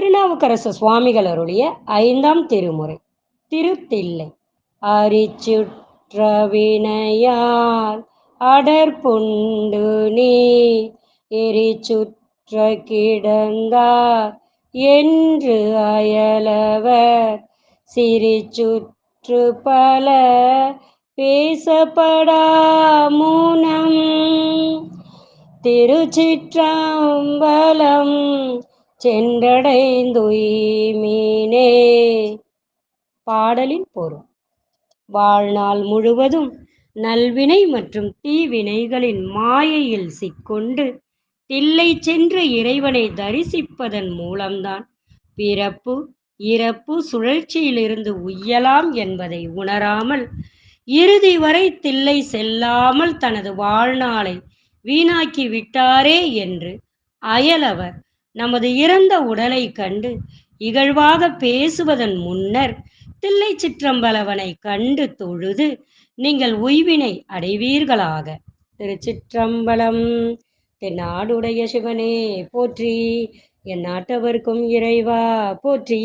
திருநாவுக்கரசு சுவாமிகள் அருளிய ஐந்தாம் திருமுறை திருத்தில்லை. அரிச்சுற்றவினையால் அடற்புண்டு நீ எரிச்சுற்ற கிடந்தார் என்று அயலவர். சிரிச்சுற்று பல பேசப்படாமுனம் திருச்சிற்றம்பலம் சென்றடைந்துய்மீனே. பாடலின் பொருள். வாழ்நாள் முழுவதும் நல்வினை மற்றும் தீவினைகளின் மாயையில் சிக்கொண்டு தில்லை சென்று இறைவனை தரிசிப்பதன் மூலம்தான் பிறப்பு இறப்பு சுழற்சியிலிருந்து உய்யலாம் என்பதை உணராமல் இறுதி வரை தில்லை செல்லாமல் தனது வாழ்நாளை வீணாக்கி விட்டாரே என்று அயலவர் நமது இறந்த உடலை கண்டு இகழ்வாக பேசுவதன் முன்னர் தில்லை சிற்றம்பலவனை கண்டு தொழுது நீங்கள் உய்வினை அடைவீர்களாக. திருச்சிற்றம்பலம் தென்னாடுடைய சிவனே போற்றி. என் நாட்டவர்க்கும் இறைவா போற்றி.